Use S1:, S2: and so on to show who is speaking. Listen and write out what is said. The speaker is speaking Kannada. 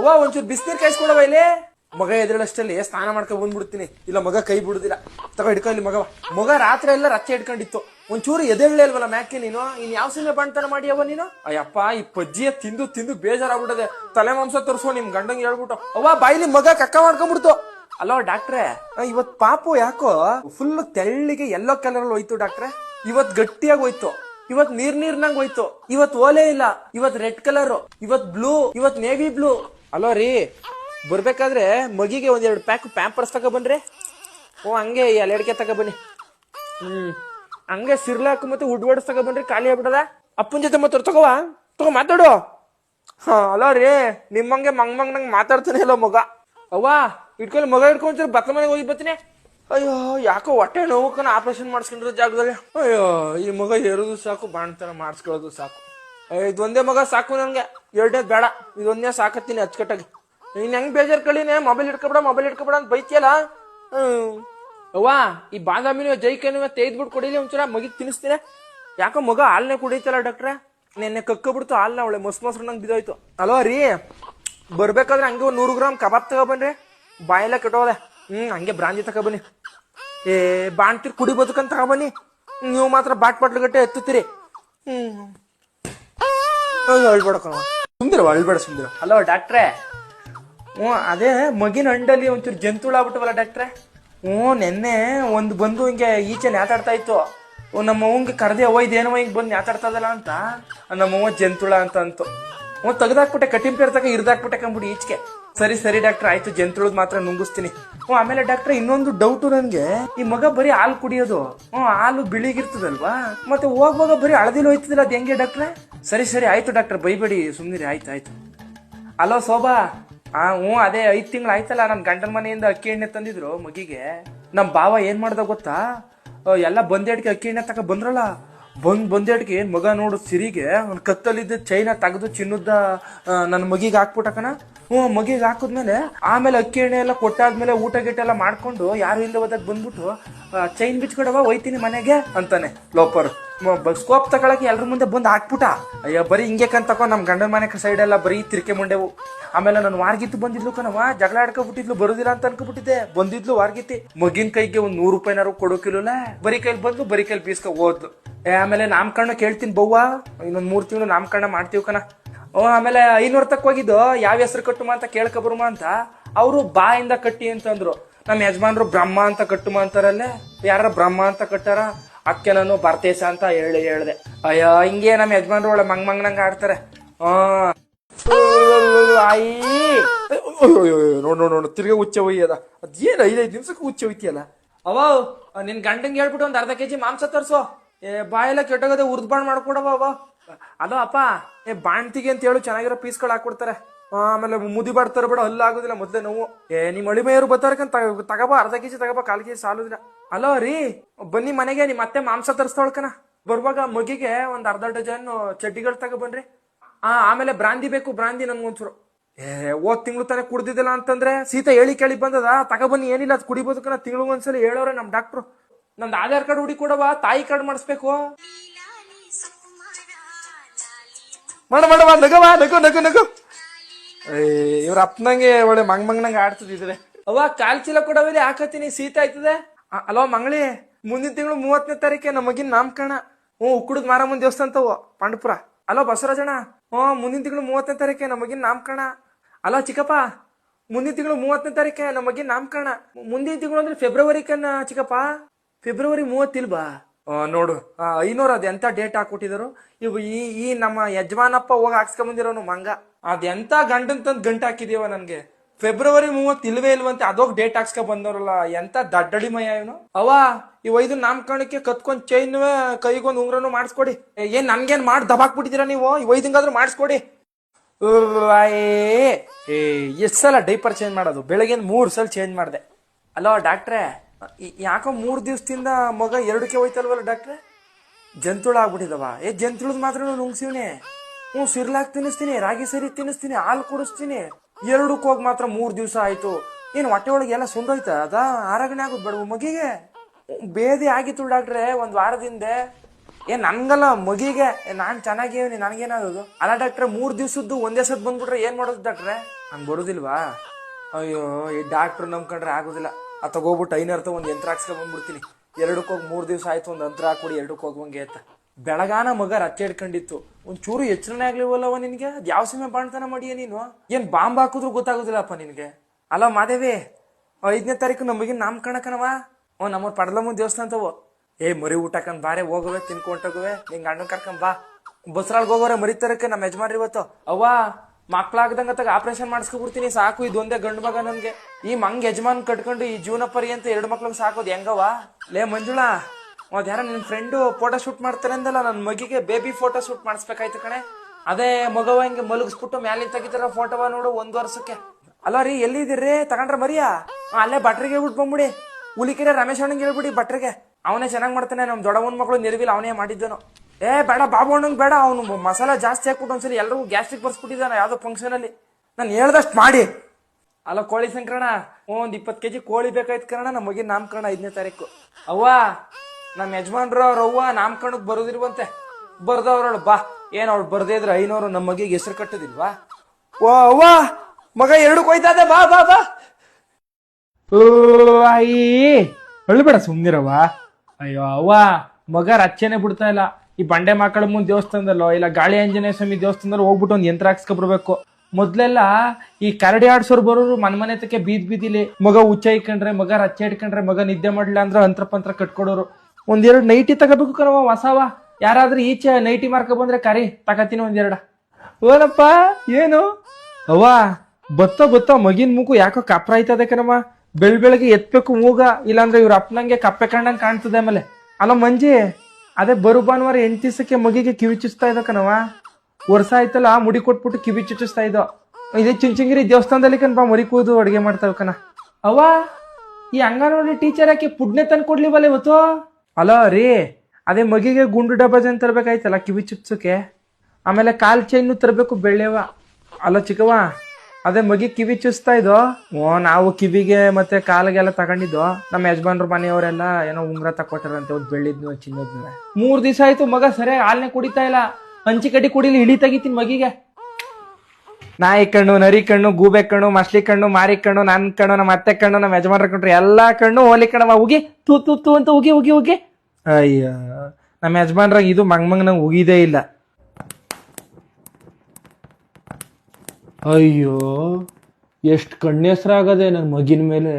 S1: ಅವ್ವ, ಒಂಚೂರು ಬಿಸಿನೀರ್ ಕಾಯಿಸ್ಕೊಡವ ಇಲ್ಲಿ. ಮಗ ಎದುರಷ್ಟಲ್ಲಿ ಸ್ನಾನ ಮಾಡ್ಕೊಂಡ್ ಬಂದ್ಬಿಡ್ತೀನಿ. ಇಲ್ಲ, ಮಗ ಕೈ ಬಿಡುದಿಲ್ಲ. ತಗೋ, ಹಿಡ್ಕೊ ಇಲ್ಲಿ ಮಗವ ಮಗ ರಾತ್ರಿ ಎಲ್ಲ ರಚ್ಚೆ ಹಿಡ್ಕೊಂಡಿತ್ತು. ಒಂಚೂರು ಎದೆಳ್ಳೆ ಅಲ್ವಲ್ಲ ಮ್ಯಾಕೆ ನೀನು? ಇನ್ ಯಾವ ಸಿನಿಮಾ ಮಾಡಿ ಮಾಡಿಯವ ನೀನು? ಅಯ್ಯಪ್ಪ, ಈ ಪಜ್ಜಿಯ ತಿಂದು ತಿಂದು ಬೇಜಾರಾಗ್ಬಿಟ್ಟದೆ. ತಲೆ ಮಾಂಸ ತೋರಿಸೋ ನಿಮ್ ಗಂಡಂಗ್ ಹೇಳ್ಬಿಟ್ಟು. ಅವ್ವ, ಬಾಯಿಲಿ ಮಗ ಕಕ್ಕ ಮಾಡ್ಕೊಂಡ್ಬಿಡ್ತು. ಅಲೋ, ಡಾಕ್ಟ್ರೆ. ಇವತ್ ಪಾಪು ಯಾಕೋ ಫುಲ್ ತೆಳ್ಳಿಗೆ ಎಲ್ಲೋ ಕಲರ್ ಅಲ್ಲಿ ಹೋಯ್ತು ಡಾಕ್ಟ್ರೆ. ಇವತ್ ಗಟ್ಟಿಯಾಗಿ ಹೋಯ್ತು. ಇವತ್ ನೀರ್ ನೀರ್ನಂಗ್ ಹೋಯ್ತು. ಇವತ್ ಓಲೆ ಇಲ್ಲ. ಇವತ್ ರೆಡ್ ಕಲರ್. ಇವತ್ ಬ್ಲೂ. ಇವತ್ ನೇವಿ ಬ್ಲೂ. ಅಲೋ ರೀ, ಬರ್ಬೇಕಾದ್ರೆ ಮಗಿಗೆ ಒಂದೆರಡು ಪ್ಯಾಕ್ ಪ್ಯಾಂಪರ್ಸ್ ತಗೋ ಬನ್ರಿ ಓ, ಹಂಗೆ ಈ ಅಲೆಡ್ಕೆ ತಗೋ ಬನ್ನಿ ಹ್ಮ್. ಹಂಗೆ ಸಿರ್ಲಾಕ್ ಮತ್ತೆ ವುಡ್ ವರ್ಡ್ಸ್ ತಗೋ ಬನ್ರಿ ಖಾಲಿ ಆಗ್ಬಿಡದ. ಅಪ್ಪನ ಜೊತೆ ಮತ್ತೆ ತಗೋವಾ ತಗೋ, ಮಾತಾಡು. ಹಾ, ಅಲೋ ರೀ, ನಿಮ್ಮಂಗೆ ಮಂಗ್ ಮಂಗ್ ನಂಗೆ ಮಾತಾಡ್ತಾನೆ ಇಲ್ಲ ಮಗ. ಅವ್ವಾ ಇಟ್ಕೊಳ್ಳಿ ಮಗ ಇಟ್ಕೊಂತೀರಿ ಬತ್ತ ಮನೆಗೆ ಹೋಗಿ ಬರ್ತೀನಿ. ಅಯ್ಯೋ, ಯಾಕೋ ಹೊಟ್ಟೆ ನೋವುಕನ ಆಪರೇಷನ್ ಮಾಡಿಸ್ಕೊಂಡಿರೋ ಜಾಗದಲ್ಲಿ. ಅಯ್ಯೋ, ಈ ಮಗ ಹೇರೋದು ಸಾಕು, ಬಾಣ್ತನ ಮಾಡಿಸ್ಕೊಳ್ಳೋದು ಸಾಕು. ಇದೊಂದೇ ಮಗ ಸಾಕು ನನಗೆ. ಎರಡೇದು ಬೇಡ ಇದೊಂದೇ ಸಾಕತ್ತೀನಿ ಅಚ್ಚುಕಟ್ಟಾಗಿ. ನೀನು ಹೆಂಗ್ ಬೇಜಾರು ಕಳೀನಿ? ಮೊಬೈಲ್ ಇಟ್ಕೊಬೇಡ ಮೊಬೈಲ್ ಇಟ್ಕೊಬೇಡ ಅಂತ ಬೈತಿಯಲ್ಲ? ಅವ್ವ ಈ ಬಾದಾಮಿನ ಜೈಕೇನುವೆ ತೆಗೆದ್ಬಿಟ್ಟು ಕೊಡಿಲಿ ಒಂಚೂರ ಮಗಿಗೆ ತಿನ್ನಿಸ್ತೀನಿ. ಯಾಕೋ ಮಗ ಹಾಲನ್ನೇ ಕುಡಿತಲ್ಲ ಡಾಕ್ಟ್ರೆ. ನೆನ್ನೆ ಕಕ್ಕ ಬಿಡ್ತು ಹಾಲ್ನ ಅವಳೆ ಮೊಸ್ ಮೊಸರು ನಂಗೆ ಬಿದ್ದೋಯ್ತು. ಅಲೋ, ರೀ, ಬರ್ಬೇಕಾದ್ರೆ ಹಂಗೆ ಒಂದು ನೂರು ಗ್ರಾಮ್ ಕಬಾಬ್ ತಗೊಬನ್ರಿ ಬಾಯೆಲ್ಲ ಕೆಟ್ಟೋದೆ. ಹ್ಞೂ ಹಂಗೆ ಬ್ರಾಂಜಿ ತಗೊಬನ್ನಿ ಏ ಬಾಣ್ತಿರ್ ಕುಡಿ ಬದುಕಂತ ಬನ್ನಿ. ನೀವು ಮಾತ್ರ ಬಾಟ್ ಬಾಟ್ಲು ಗಟ್ಟೆ ಎತ್ತುತ್ತೀರಿ. ಹ್ಮ್. ಅಳ್ಬೇಡ ಕಣ. ಸುಮ್ದಿರ ಅಳ್ಬೇಡ ಸುಂದರ. ಹಲೋ ಡಾಕ್ಟ್ರೆ. ಹ್ಞೂ ಅದೇ ಮಗಿನ ಹಂಡಲ್ಲಿ ಒಂಚೂರು ಜಂತುಳ ಆಗ್ಬಿಟ್ಟವಲ್ಲ ಡಾಕ್ಟ್ರೆ. ಹ್ಞೂ ನೆನ್ನೆ ಒಂದು ಬಂದು ಹಿಂಗೆ ಈಚೆ ನ್ಯಾತಾಡ್ತಾ ಇತ್ತು. ಓ ನಮ್ಮ ಅವಂಗೆ ಕರ್ದೆ ಅವ್ವ ಇದೇನವ ಹಿಂಗೆ ಬಂದು ನ್ಯಾತಾಡ್ತದಲ್ಲ ಅಂತ. ನಮ್ಮ ಅವ್ವ ಜಂತುಳ ಅಂತ ಅಂತು. ಹ್ಞೂ ತೆಗ್ದಾಕ್ಬಿಟ್ಟೆ ಕಟಿಂಗ್ ಪೇರ್ ತಕ ಇರ್ದಾಕ್ಬಿಟ್ಟೆ ಕಂಬಿಡಿ ಈಚೆಗೆ ಸರಿ ಸರಿ ಡಾಕ್ಟರ್ ಆಯ್ತು, ಜಂತುಳದ್ ಮಾತ್ರ ನುಂಗಿಸ್ತೀನಿ. ಹ್ಞೂ ಆಮೇಲೆ ಡಾಕ್ಟರ್ ಇನ್ನೊಂದು ಡೌಟು ನನಗೆ. ಈ ಮಗ ಬರೀ ಹಾಲು ಕುಡಿಯೋದು. ಹ್ಞೂ ಹಾಲು ಬಿಳಿಗಿರ್ತದಲ್ವಾ? ಮತ್ತೆ ಹೋಗುವಾಗ ಬರೀ ಹಳದಿಲ್ ಹೋಯ್ತದಿಲ್ಲ, ಅದು ಹೆಂಗೆ ಡಾಕ್ಟ್ರೆ ಸರಿ ಸರಿ, ಆಯ್ತು ಡಾಕ್ಟರ್ ಬೈಬೇಡಿ ಸುಮ್ಮನಿರಿ ಆಯ್ತು ಆಯ್ತು. ಅಲೋ, ಶೋಭಾ. ಹಾ ಹ್ಞೂ ಅದೇ ಐದು ತಿಂಗಳು ಆಯ್ತಲ್ಲ ನಮ್ಮ ಗಂಡನ ಮನೆಯಿಂದ ಅಕ್ಕಿ ಎಣ್ಣೆ ತಂದಿದ್ರು ಮಗಿಗೆ. ನಮ್ಮ ಬಾವ ಏನು ಮಾಡ್ದ ಗೊತ್ತಾ? ಎಲ್ಲ ಬಂದೇಡ್ಗೆ ಅಕ್ಕಿ ಎಣ್ಣೆ ತಕ ಬಂದ್ರಲ್ಲ. ಬಂದ್ ಬಂದೇಟ್ಗೆ ಮಗ ನೋಡು ಸಿರಿಗೆ, ಅವ್ನ ಕತ್ತಲ್ಲಿದ್ದ ಚೈನ ತೆಗೆದು ಚಿನ್ನದ ನನ್ನ ಮಗಿಗೆ ಹಾಕ್ಬಿಟ್ಟಕನ ಹ್ಞೂ, ಮಗಿಗೆ ಹಾಕಿದ್ಮೇಲೆ ಆಮೇಲೆ ಅಕ್ಕಿ ಎಣ್ಣೆ ಎಲ್ಲ ಕೊಟ್ಟಾದ್ಮೇಲೆ ಊಟ ಗೀಟ ಎಲ್ಲ ಮಾಡ್ಕೊಂಡು ಯಾರು ಇಲ್ಲ ಹೋದಾಗ ಬಂದ್ಬಿಟ್ಟು ಚೈನ್ ಬಿಚ್ಕೊಡವ ಒಯ್ತೀನಿ ಮನೆಗೆ ಅಂತಾನೆ ಲೋಪರ್. ಸ್ಕೋಪ್ ತಗೊಳಕ್ಕೆ ಎಲ್ರ ಮುಂದೆ ಬಂದು ಹಾಕ್ಬಿಟ್ಟ. ಅಯ್ಯ, ಬರೀ ಹಿಂಗೆ ಕಂತಕೋ ನಮ್ಮ ಗಂಡನ ಮನೆ ಸೈಡ್ ಎಲ್ಲ ಬರೀ ತಿರ್ಕೆ ಮುಂಡೆವು. ಆಮೇಲೆ ನಾನು ವಾರ್ಗಿತ್ತು ಬಂದಿದ್ಲು ಕಣವ ಜಗಳ ಆಡ್ಕೊಬಿಟ್ಟಿದ್ಲು, ಬರೋದಿಲ್ಲ ಅಂತ ಅನ್ಕೊಬಿಟ್ಟಿದ್ದೆ. ಬಂದಿದ್ಲು ವಾರ್ಗಿತ್ತಿ. ಮಗಿನ ಕೈಗೆ ಒಂದ್ ನೂರು ರೂಪಾಯಿನಾರು ಕೊಡೋಕಿಲ್ಲ ಬರೀ ಕೈಲಿ ಬಂದು ಬರೀ ಕೈಲಿ ಬೀಸ್ಕೊ ಹೋದ್ಲು. ಆಮೇಲೆ ನಾಮಕರಣ ಕೇಳ್ತೀನಿ ಬವ್ವ. ಇನ್ನೊಂದು ಮೂರು ತಿಂಗಳು ನಾಮಕರಣ ಮಾಡ್ತೀವಿ ಕಣ. ಆಮೇಲೆ ಐನೂರ್ ತಕ್ಕ ಹೋಗಿದ್ದು. ಯಾವ ಹೆಸರು ಕಟ್ಟುಮ ಅಂತ ಕೇಳ್ಕೊಬರುಮ ಅಂತ. ಅವರು ಬಾಯಿಂದ ಕಟ್ಟಿ ಅಂತಂದ್ರು ನಮ್ಮ ಯಜಮಾನ್ರು ಬ್ರಹ್ಮ ಅಂತ ಕಟ್ಟುಮ ಅಂತಾರಲ್ಲೇ. ಯಾರ ಬ್ರಹ್ಮ ಅಂತ ಕಟ್ಟಾರ? ಅಕ್ಕೆ ನಾನು ಬರ್ತೇಸ ಅಂತ ಹೇಳಿ ಹೇಳ್ದೆ. ಅಯ್ಯೋ ಹಿಂಗೆ ನಮ್ಮ ಯಜಮಾನ್ರು ಒಳ್ಳೆ ಮಂಗ್ ಮಂಗ್ನಂಗ ಆಡ್ತಾರೆ. ಆಯಿ ನೋಡ್ ನೋಡ್ ನೋಡ್ ತಿರ್ಗಾ ಉಚ್ಚ ಒಯ್ಯದ. ಅದೇನ ಐದೈದು ದಿವ್ಸಕ್ಕೆ ಉಚ್ಚ ಒಯ್ತಿಯಲ್ಲ? ಅವ ನಿನ್ ಗಂಡಂಗೆ ಹೇಳ್ಬಿಟ್ಟು ಒಂದ್ ಅರ್ಧ ಕೆಜಿ ಮಾಂಸ ತರ್ಸು. ಏ ಬಾಯೆಲ್ಲ ಕೆಟ್ಟೋಗದೆ ಉರ್ದ್ ಬಾಣ್ ಮಾಡ್ಕೊಡವ ಅವ ಅದೋ ಅಪ್ಪ ಏ ಬಾಣ್ತಿಗೆ ಅಂತ ಹೇಳು ಚೆನ್ನಾಗಿರೋ ಪೀಸ್ಗಳು ಹಾಕ್ಬಿಡ್ತಾರೆ ಆಮೇಲೆ ಮುದಿ ಬಾಡ್ತಾರ ಬೇಡ ಹಲ್ಲಾಗೋದಿಲ್ಲ. ಆಗುದಿಲ್ಲ ಮೊದ್ಲೇ ನೋವು. ಏ ನಿಮ್ ಅಳಿಮೆಯವರು ತಗ ತಗಬ ಅರ್ಧ ಕೆಜಿ ತಗಬ ಕಾಲ್ ಕೆಜಿ ಸಾಲುದಿಲ್ಲ. ಅಲೋ ರೀ ಬನ್ನಿ ಮನೆಗೆ ನಿಮ್ ಮತ್ತೆ ಮಾಂಸ ತರಿಸ್ತಾಳ್ಕನ ಬರುವಾಗ ಮಗಿಗೆ ಒಂದ್ ಅರ್ಧ ಡಜನ್ ಚಡ್ಡಿಗಳು ತಗೊಬನ್ರಿ. ಆ ಆಮೇಲೆ ಬ್ರಾಂದಿ ಬೇಕು ಬ್ರಾಂದಿ ನನ್ಗೊಂಚೂರು ಏ ಓದ್ ತಿಂಗಳು ತಾನೇ ಕುಡ್ದಿದ್ದಿಲ್ಲ ಅಂತಂದ್ರೆ ಸೀತಾ ಹೇಳಿ ಕೇಳಿ ಬಂದದ ತಗೊಬನ್ನಿ ಏನಿಲ್ಲ ಅದು ಕುಡಿಬೋದಕ್ಕನ ತಿಂಗಳು ಒಂದ್ಸಲ ಹೇಳೋರೆ ನಮ್ ಡಾಕ್ಟ್ರು. ನಂದು ಆಧಾರ್ ಕಾರ್ಡ್ ಹುಡಿ ಕೊಡವ ತಾಯಿ ಕಾರ್ಡ್ ಮಾಡಿಸ್ಬೇಕು. ಮಾಡ ಮಾಡವ ನಗವ ನಗು ನಗು ನಗು. ಇವ್ರ ಅಪ್ಪನಂಗೆ ಒಳ್ಳೆ ಮಂಗ್ ಮಂಗ್ನಂಗೆ ಆಡ್ತಿದ್ರೆ ಅವ ಕಾಲ್ ಚೀಲ ಕೊಡವಲ್ಲಿ ಹಾಕತ್ತೀನಿ ಸೀತ ಆಯ್ತದೆ? ಅಲೋ ಮಂಗಳಿ ಮುಂದಿನ ತಿಂಗಳು ಮೂವತ್ತನೇ ತಾರೀಕೆ ನಮಗಿನ್ ನಾಮಕರಣ. ಹ್ಞೂ ಉಕ್ಕುಡದ್ ಮಾರಮ್ಮನ ದೇವಸ್ಥಾನ ತಗೋ ಪಾಂಡಪುರ. ಅಲೋ ಬಸವರಾಜಣ್ಣ ಹ್ಞೂ ಮುಂದಿನ ತಿಂಗಳು ಮೂವತ್ತನೇ ತಾರೀಕೆ ನಮಗಿನ್ ಮಗಿನ ನಾಮಕರಣ. ಅಲೋ ಚಿಕ್ಕಪ್ಪ ಮುಂದಿನ ತಿಂಗಳು ಮೂವತ್ತನೇ ತಾರೀಕೆ ನಮಗಿನ್ ಮಗಿನ ನಾಮಕರಣ ಮುಂದಿನ ತಿಂಗಳು ಅಂದ್ರೆ ಫೆಬ್ರವರಿ ಕನ್ನ ಚಿಕ್ಕಪ್ಪ? ಫೆಬ್ರವರಿ ಮೂವತ್ತಿಲ್ವಾ? ಆ, ನೋಡು. ಐನೂರು ಅದು ಎಂತ ಡೇಟ್ ಹಾಕೊಟ್ಟಿದ್ರು ಇವು ಈ ಈ ನಮ್ಮ ಯಜಮಾನಪ್ಪ ಹೋಗಿ ಹಾಕ್ಸ್ಕೊಂಬಂದಿರೋನು ಮಂಗ. ಅದೆಂತ ಗಂಡನ್ ತಂದ್ ಗಂಟು ಹಾಕಿದೀವ ನನ್ಗೆ? ಫೆಬ್ರವರಿ ಮೂವತ್ ಇಲ್ವೇ ಇಲ್ವಂತೆ ಅದೋಗ್ ಡೇಟ್ ಹಾಕ್ಸ್ಕೊ ಬಂದವ್ರಲ್ಲ, ಎಂತ ದಡ್ಡಡಿ ಮಯ ಇವನು ಅವ ಇವ್ ನಾಮಕರಣಕ್ಕೆ ಕತ್ಕೊಂಡ್ ಚೈನ್ ಕೈಗೊಂದು ಉಂಗ್ರನು ಮಾಡಿಸ್ಕೊಡಿ. ಏನ್ ನನ್ಗೇನ್ ಮಾಡಿ ದಬಾಕ್ಬಿಟ್ಟಿದೀರಾ ನೀವು? ಇವ್ ಐದಿಂಗಾದ್ರೂ ಮಾಡಿಸ್ಕೊಡಿ. ಎಷ್ಟ್ ಸಲ ಡೈಪರ್ ಚೇಂಜ್ ಮಾಡೋದು? ಬೆಳಗ್ಗೆ ಮೂರ್ ಸಲ ಚೇಂಜ್ ಮಾಡಿದೆ. ಅಲೋ ಡಾಕ್ಟ್ರೇ ಯಾಕೋ ಮೂರು ದಿವಸದಿಂದ ಮಗ ಎರಡಕ್ಕೆ ಹೋಯ್ತಲ್ವಲ್ಲ ಡಾಕ್ಟ್ರೆ? ಜಂತುಳ ಆಗ್ಬಿಟ್ಟಿದವ ಏ, ಜಂತುಳದ್ ಮಾತ್ರ ನುಂಗ್ಸಿವ್ನೆ ಹ್ಞೂ, ಸಿರ್ಲಾಕ್ ತಿನ್ನಿಸ್ತೀನಿ, ರಾಗಿ ಸರಿ ತಿನ್ನಿಸ್ತೀನಿ, ಹಾಲು ಕುಡಿಸ್ತೀನಿ. ಎರಡಕ್ಕೆ ಹೋಗಿ ಮಾತ್ರ ಮೂರು ದಿವಸ ಆಯ್ತು. ಏನು, ಹೊಟ್ಟೆ ಒಳಗೆ ಎಲ್ಲ ಸುಂದೋಯ್ತ? ಅದ ಆರಾಗಣೆ ಆಗೋದು ಬೇಡ ಮಗಿಗೆ? ಬೇದಿ ಆಗಿತ್ತು ಡಾಕ್ಟ್ರೆ, ಒಂದು ವಾರದಿಂದ. ಏ, ನನ್ಗಲ್ಲ, ಮಗಿಗೆ. ನಾನು ನಾನ್ ಚೆನ್ನಾಗಿವ್ನಿ ನನಗೇನಾಗೋದು? ಅಲ್ಲ ಡಾಕ್ಟ್ರೆ, ಮೂರು ದಿವಸದ್ದು ಒಂದೇ ಸತ್ ಬಂದ್ಬಿಟ್ರೆ ಏನು ಮಾಡೋದು ಡಾಕ್ಟ್ರೆ? ಹಂಗೆ ಬರೋದಿಲ್ವಾ? ಅಯ್ಯೋ, ಈ ಡಾಕ್ಟ್ರು ನಂಬ್ಕೊಂಡ್ರೆ ಆಗೋದಿಲ್ಲ. ಆ ತಗೋಬಿಟ್ಟು ಐನರ್ಥ ಒಂದು ಯಂತ್ರ ಹಾಕ್ಸ್ಕೊಂಡ್ ಬಂದ್ಬಿಡ್ತೀನಿ. ಎರಡಕ್ಕೆ ಹೋಗಿ ಮೂರು ದಿವಸ ಆಯ್ತು, ಒಂದು ಯಂತ್ರ ಹಾಕೊಡಿ ಎರಡಕ್ಕೆ ಹೋಗುವಂಗೆ ಆಯ್ತ ಬೆಳಗಾನ ಮಗ ರಚ್ಚೆ ಹಿಡ್ಕೊಂಡಿತ್ತು ಒಂದ್ ಚೂರು ಎಚ್ಚರನೇ ಆಗ್ಲಿವಲ್ಲವ ನಿನ್ಗೆ? ಅದ್ ಯಾವ ಸಿಮೆ ಬಾಣ್ತನ ಮಾಡಿಯ ನೀನು? ಏನ್ ಬಾಂಬ್ ಹಾಕಿದ್ರು ಗೊತ್ತಾಗೋದಿಲ್ಲಪ್ಪ ನಿನ್ಗೆ? ಅಲ್ಲ ಮಾದೇವಿ, ಐದನೇ ತಾರೀಕು ನಮಗಿನ ನಾಮಕರಣಕನವ ಓ ನಮ್ಮ ಪಡಲಮ್ಮ ದೇವಸ್ಥಾನ ಅಂತವು ಏ, ಮರಿ ಊಟಕ್ಕಂದ್ ಬಾರೆ ಹೋಗವೆ ತಿನ್ಕೊಂಡೋಗುವೆ ನಿಂಗೆ ಅಣ್ಣ ಕರ್ಕೊಂಡ್ ಬಾ. ಬಸ್ರಾಳ್ಗೆ ಹೋಗೋರೆ ಮರಿತರಕ್ಕೆ ನಮ್ಮ ಯಜಮಾನ್ರಿ ಇವತ್ತು. ಅವ್ವ? ಮಕ್ಳಾಗ್ದಂಗ ತಗ ಆಪರೇಷನ್ ಮಾಡಿಸ್ಕೊಬಿಡ್ತೀನಿ, ಸಾಕು ಇದೊಂದೇ ಗಂಡು ಮಗ ನನ್ಗೆ. ಈ ಮಂಗ್ ಯಜಮಾನ್ ಕಟ್ಕೊಂಡು ಈ ಜೀವನ ಅಂತ ಎರಡು ಮಕ್ಳಿಗೆ ಸಾಕೋದು ಹೆಂಗವ ಲೇ ಮಂಜುಳಾ ಅದ್ ಯಾರ ನಿನ್ ಫ್ರೆಂಡು ಫೋಟೋ ಶೂಟ್ ಮಾಡ್ತಾರೆ ಅಂದಲ್ಲ ನನ್ನ ಮಗಿಗೆ ಬೇಬಿ ಫೋಟೋ ಶೂಟ್ ಮಾಡಿಸ್ಬೇಕಾಯ್ತು ಕಣೆ. ಅದೇ ಮಗವ ಹಿಂಗೆ ಮಲಗಿಸ್ಬಿಟ್ಟು ಮ್ಯಾಲಿಂದ ತೆಗಿತಾರ ಫೋಟೋವ ನೋಡು ಒಂದ್ ವರ್ಷಕ್ಕೆ. ಅಲ್ಲ ರೀ ಎಲ್ಲಿದ್ದೀರಿ ತಗೊಂಡ್ರ ಮರಿಯಾ? ಅಲ್ಲೇ ಭಟ್ರಿಗೆ ಹೇಳ್ಬಿಟ್ಟು ಬಂದ್ಬಿಡಿ. ಉಲಿಕೆರೆ ರಮೇಶ್ ಅಣ್ಣಂಗೆ ಹೇಳ್ಬಿಡಿ ಭಟ್ರಿಗೆ. ಅವನೇ ಚೆನ್ನಾಗಿ ಮಾಡ್ತಾನೆ ನಮ್ಮ ದೊಡ್ಡವನ್ ಮಗಳು ನಿರ್ವಿಲ್ ಅವನೇ ಮಾಡಿದ್ದನು. ಏ, ಬೇಡ, ಬಾಬು ಅಣ್ಣಂಗೆ ಬೇಡ, ಅವನು ಮಸಾಲ ಜಾಸ್ತಿ ಹಾಕ್ಬಿಟ್ಟು ಒಂದ್ಸಲಿ ಎಲ್ರಿಗೂ ಗ್ಯಾಸ್ಟ್ರಿಕ್ ಬರ್ಸ್ಬಿಟ್ಟಿದ್ದಾನೆ ಯಾವುದೋ ಫಂಕ್ಷನ್ ಅಲ್ಲಿ. ನಾನು ಹೇಳ್ದಷ್ಟು ಮಾಡಿ. ಅಲ್ಲ, ಕೋಳಿ ಸಂಕ್ರಣ, ಒಂದು ಇಪ್ಪತ್ತು ಕೆಜಿ ಕೋಳಿ ಬೇಕಾಯ್ತು ಕಣ ನಮ್ಮ ಮಗಿನ ನಾಮಕರಣ ಐದನೇ ತಾರೀಕು. ಅವ್ವ ನಮ್ಮ ಯಜಮಾನ್ರು ಅವ್ರ ಅವ್ವ ನಾಮಕರಣಕ್ಕೆ ಬರೋದಿರುವಂತೆ. ಬರ್ದವ್ರಳು ಬಾ. ಏನು ಅವ್ಳು ಬರ್ದೇ ಇದ್ರೆ ಐನೂರು ನಮ್ಮ ಮಗಿಗೆ ಹೆಸರು ಕಟ್ಟೋದಿಲ್ವಾ? ಓ, ಅವ್ವ, ಮಗ ಎರಡು ಕೊಯ್ತಾದೆ, ಬಾ ಬಾ ಬಾ. ಓ ಅಯ್ಯಿ ಅಳ್ಬೇಡ ಸುಮ್ನಿರವ್ವ. ಅಯ್ಯೋ, ಅವ್ವ, ಮಗ ರಚ್ಚೆನೆ ಬಿಡ್ತಾ ಇಲ್ಲ. ಈ ಬಂಡೆ ಮಕ್ಕಳ ಮುಂದೆ ದೇವಸ್ಥಾನದಲ್ಲೋ ಇಲ್ಲ ಗಾಳಿ ಆಂಜನೇಯ ಸ್ವಾಮಿ ದೇವಸ್ಥಾನದಲ್ಲಿ ಹೋಗ್ಬಿಟ್ಟು ಒಂದು ಯಂತ್ರ ಹಾಕ್ಸ್ಕೊಬರ್ಬೇಕು ಮೊದ್ಲೆಲ್ಲ ಈ ಕರಡಿ ಆಡ್ಸೋರು ಬರೋರು ಮನ್ ಮನೆ ತಕ್ಕೆ ಬೀದ್ ಬೀದಿಲಿ ಮಗ ಉಚ್ಚ ಇಟ್ಕೊಂಡ್ರೆ ಮಗ ರಚ್ಚೆ ಇಟ್ಕೊಂಡ್ರೆ ಮಗ ನಿದ್ದೆ ಮಾಡ್ಲಿಲ್ಲ ಅಂದ್ರೆ ಅಂತ್ರ ಪಂತ್ರ ಕಟ್ಕೊಡೋರು. ಒಂದೆರಡು ನೈಟಿ ತಗೋಬೇಕು ಕಣವ ಹೊಸವ ಯಾರಾದ್ರೂ ಈಚೆ ನೈಟಿ ಮಾರ್ಕ ಬಂದ್ರೆ ಕರಿ ತಗತೀನಿ ಒಂದೆರಡ. ಓನಪ್ಪ ಏನು? ಅವ್ವ ಬತ್ತ ಬತ್ತ ಮಗಿನ ಮೂಗು ಯಾಕೋ ಕಪ್ರ ಆಯ್ತದೆ ಕಣವ ಬೆಳ್ ಬೆಳಗ್ಗೆ ಎತ್ಬೇಕು ಮೂಗ ಇಲ್ಲಾಂದ್ರೆ ಇವ್ರ ಅಪ್ಪನಂಗೆ ಕಪ್ಪೆ ಕಂಡಂಗೆ ಕಾಣ್ತದೆ ಆಮೇಲೆ. ಅಲ್ಲ ಮಂಜಿ. ಅದೇ ಬರು ಭಾನುವಾರ ಎಂಟಿಸಕ್ಕೆ ಮಗಿಗೆ ಕಿವಿ ಚುಚ್ತಾ ಇದ್ದ ಕಣವ ವರ್ಷ ಆಯ್ತಲ್ಲ, ಮುಡಿ ಕೊಟ್ಬಿಟ್ಟು ಕಿವಿ ಚುಚ್ಚಿಸ್ತಾ ಇದ್ದೋ. ಇದೇ ಚುಂಚಂಗಿರಿ ದೇವಸ್ಥಾನದಲ್ಲಿ ಕಣಪ್ಪ ಮರಿ ಕೂದು ಅಡುಗೆ ಮಾಡ್ತಾವ ಕಣ. ಅವ್ವ, ಈ ಅಂಗನವಾಡಿ ಟೀಚರ್ ಆಕೆ ಪುಡ್ನೆ ತಂದು ಕೊಡ್ಲಿವಲ್ಲ ಇವತ್ತು? ಅಲೋ ರೀ, ಅದೇ ಮಗಿಗೆ ಗುಂಡು ಡಬ್ಬಜನ್ ತರಬೇಕಾಯ್ತಲ್ಲ ಕಿವಿ ಚುಚ್ಚಕ್ಕೆ ಆಮೇಲೆ ಕಾಲ್ ಚೈನು ತರಬೇಕು ಬೆಳ್ಳೆವ ಅಲೋ ಚಿಕ್ಕವ ಅದೇ ಮಗಿ ಕಿವಿ ಚುಸ್ತಾ ಇದ್ದೋ ಓ, ನಾವು ಕಿವಿಗೆ ಮತ್ತೆ ಕಾಲಿಗೆಲ್ಲ ತಗೊಂಡಿದ್ದು ನಮ್ಮ ಯಜಮಾನ್ರ, ಮನೆಯವರೆಲ್ಲ ಏನೋ ಉಂಗ್ರ ತಕೊಟ್ಟಾರಂತೆ ಒಂದು ಬೆಳ್ಳಿದ್ನು, ಚಿನ್ನದ್ನ. ಮೂರ್ ದಿವಸ ಆಯ್ತು ಮಗ ಸರಿ, ಹಾಲ್ನೇ ಕುಡಿತಾ ಇಲ್ಲ. ಹಂಚಿ ಕಡ್ಡಿ ಕುಡಿಲಿ, ಇಳಿ ತೆಗಿತೀನಿ ಮಗಿಗೆ. ನಾಯಿ ಕಣ್ಣು, ನರಿ ಕಣ್ಣು, ಗೂಬೆ ಕಣ್ಣು, ಮಸ್ಲಿ ಕಣ್ಣು, ಮಾರಿ ಕಣ್ಣು, ನನ್ ಕಣ್ಣು, ನಮ್ಮ ಅತ್ತೆ ಕಣ್ಣು, ನಮ್ಮ ಯಜಮಾನ್ರ ಕಣ್ಣು, ಎಲ್ಲಾ ಕಣ್ಣು ಹೋಲಿ ಕಣವ, ಉಗಿ, ತೂ ತೂ ತೂ ಅಂತ ಉಗಿ ಉಗಿ ಉಗಿ. ಅಯ್ಯ, ನಮ್ಮ ಯಜಮಾನ್ರಾಗ ಇದು ಮಂಗ್ ಮಂಗ್ ನಂಗೆ ಉಗಿದೇ ಇಲ್ಲ. ಅಯ್ಯೋ ಎಷ್ಟು ಕಣ್ಣೆಸ್ರಾಗದೆ ನನ್ನ ಮಗಿನ ಮೇಲೆ